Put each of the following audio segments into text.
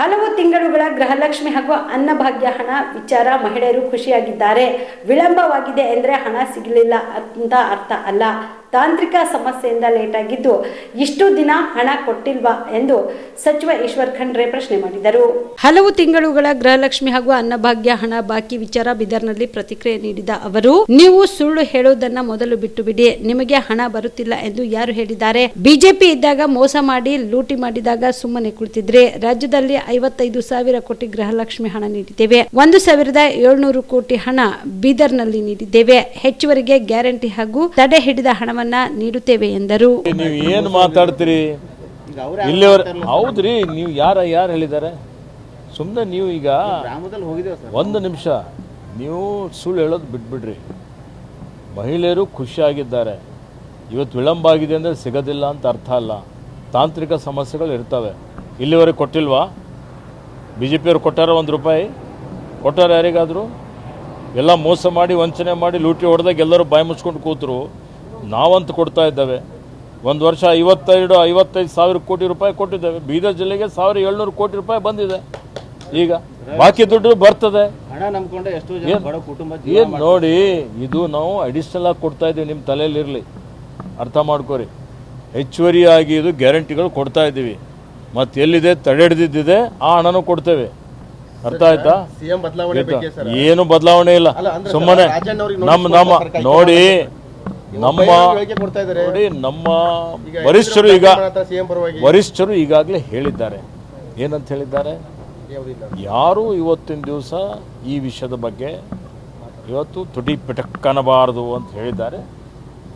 ಹಲವು ತಿಂಗಳುಗಳ ಗೃಹಲಕ್ಷ್ಮಿ ಹಾಗೂ ಅನ್ನಭಾಗ್ಯ ಹಣ ವಿಚಾರ ಮಹಿಳೆಯರು ಖುಷಿಯಾಗಿದ್ದಾರೆ. ವಿಳಂಬವಾಗಿದೆ ಎಂದರೆ ಹಣ ಸಿಗಲಿಲ್ಲ ಅಂತ ಅರ್ಥ ಅಲ್ಲ. ತಾಂತ್ರಿಕ ಸಮಸ್ಯೆಯಿಂದ ಲೇಟಾಗಿದ್ದು ಇಷ್ಟು ದಿನ ಹಣ ಕೊಟ್ಟಿಲ್ವಾ ಎಂದು ಸಚಿವ ಈಶ್ವರ್ ಖಂಡ್ರೆ ಪ್ರಶ್ನೆ ಮಾಡಿದರು. ಹಲವು ತಿಂಗಳುಗಳ ಗೃಹಲಕ್ಷ್ಮಿ ಹಾಗೂ ಅನ್ನಭಾಗ್ಯ ಹಣ ಬಾಕಿ ವಿಚಾರ ಬಿದರ್ನಲ್ಲಿ ಪ್ರತಿಕ್ರಿಯೆ ನೀಡಿದ ಅವರು, ನೀವು ಸುಳ್ಳು ಹೇಳುವುದನ್ನ ಮೊದಲು ಬಿಟ್ಟು ಬಿಡಿ ನಿಮಗೆ ಹಣ ಬರುತ್ತಿಲ್ಲ ಎಂದು ಯಾರು ಹೇಳಿದ್ದಾರೆ? ಬಿಜೆಪಿ ಇದ್ದಾಗ ಮೋಸ ಮಾಡಿ ಲೂಟಿ ಮಾಡಿದಾಗ ಸುಮ್ಮನೆ ಕುಳಿತಿದ್ರೆ. ರಾಜ್ಯದಲ್ಲಿ ಐವತ್ತೈದು ಸಾವಿರ ಕೋಟಿ ಗೃಹಲಕ್ಷ್ಮಿ ಹಣ ನೀಡಿದ್ದೇವೆ. ಒಂದು ಸಾವಿರದ ಏಳ್ನೂರು ಕೋಟಿ ಹಣ ಬೀದರ್ನಲ್ಲಿ ನೀಡಿದ್ದೇವೆ. ಹೆಚ್ಚುವರಿಗೆ ಗ್ಯಾರಂಟಿ ಹಾಗೂ ತಡೆ ಹಿಡಿದ ಹಣವನ್ನ ನೀಡುತ್ತೇವೆ ಎಂದರು. ನೀವು ಏನು ಮಾತಾಡ್ತೀರಿ? ಹೌದ್ರಿ, ನೀವು ಯಾರ ಯಾರು ಹೇಳಿದ್ದಾರೆ ಸುಮ್ಮನೆ ನೀವು ಈಗ ಒಂದು ನಿಮಿಷ. ನೀವು ಸುಳ್ಳು ಹೇಳೋದು ಬಿಟ್ಬಿಡ್ರಿ. ಮಹಿಳೆಯರು ಖುಷಿಯಾಗಿದ್ದಾರೆ. ಇವತ್ತು ವಿಳಂಬ ಆಗಿದೆ ಅಂದರೆ ಸಿಗೋದಿಲ್ಲ ಅಂತ ಅರ್ಥ ಅಲ್ಲ. ತಾಂತ್ರಿಕ ಸಮಸ್ಯೆಗಳು ಇರ್ತವೆ. ಇಲ್ಲಿವರೆಗೆ ಕೊಟ್ಟಿಲ್ವಾ? ಬಿ ಜೆ ಪಿಯವ್ರು ಕೊಟ್ಟಾರ ಒಂದು ರೂಪಾಯಿ? ಕೊಟ್ಟಾರ ಯಾರಿಗಾದರೂ? ಎಲ್ಲ ಮೋಸ ಮಾಡಿ ವಂಚನೆ ಮಾಡಿ ಲೂಟಿ ಹೊಡೆದಾಗ ಎಲ್ಲರೂ ಬಾಯಿ ಮುಚ್ಕೊಂಡು ಕೂತರು. ನಾವಂತೂ ಕೊಡ್ತಾ ಇದ್ದೇವೆ. ಒಂದು ವರ್ಷ ಐವತ್ತೈದು ಐವತ್ತೈದು ಸಾವಿರ ಕೋಟಿ ರೂಪಾಯಿ ಕೊಟ್ಟಿದ್ದೇವೆ. ಬೀದರ್ ಜಿಲ್ಲೆಗೆ ಸಾವಿರ ಏಳ್ನೂರು ಕೋಟಿ ರೂಪಾಯಿ ಬಂದಿದೆ. ಈಗ ಬಾಕಿ ದುಡ್ಡು ಬರ್ತದೆ. ಏನು ನೋಡಿ ಇದು ನಾವು ಅಡಿಷನಲ್ ಆಗಿ ಕೊಡ್ತಾ ಇದ್ದೀವಿ ನಿಮ್ಮ ತಲೆಯಲ್ಲಿರಲಿ. ಅರ್ಥ ಮಾಡ್ಕೋರಿ. ಹೆಚ್ಚುವರಿಯಾಗಿ ಇದು ಗ್ಯಾರಂಟಿಗಳು ಕೊಡ್ತಾ ಇದ್ದೀವಿ. ಮತ್ತು ಎಲ್ಲಿದೆ? ತಡೆ ಹಿಡಿದಿದ್ದಿದೆ ಆ ಹಣನೂ ಕೊಡ್ತೇವೆ. ಅರ್ಥ ಆಯ್ತಾ? ಸಿಎಂ ಬದಲಾವಣೆ ಬಗ್ಗೆ ಸರ್ ಏನು ಬದಲಾವಣೆ ಇಲ್ಲ. ಅಲ್ಲ, ಅಂದ್ರೆ ಸುಮ್ಮನೆ ರಾಜಣ್ಣ ಅವ್ರಿಗೆ ನಮ್ಮ ನಮ್ಮ ನೋಡಿ ನಮ್ಮ ಹೇಳಿಕೆ ಕೊಡ್ತಾ ಇದ್ದಾರೆ. ನೋಡಿ ನಮ್ಮ ಈಗ ವರಿಷ್ಠರು ಈಗ ಸಿಎಂ ಪರವಾಗಿ ವರಿಷ್ಠರು ಈಗಾಗಲೇ ಹೇಳಿದ್ದಾರೆ. ಏನಂತ ಹೇಳಿದ್ದಾರೆ? ಯಾವುದಿಲ್ಲ. ಯಾರು ಇವತ್ತಿನ ದಿವಸ ಈ ವಿಷಯದ ಬಗ್ಗೆ ಇವತ್ತು ತುಟಿ ಪಿಟಕ್ಕನಬಾರದು ಅಂತ ಹೇಳಿದ್ದಾರೆ.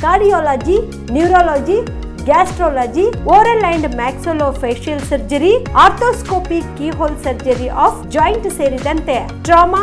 cardiology neurology gastrology oral and maxillofacial surgery arthroscopy keyhole surgery of joint ಸೇರಿದಂತೆ trauma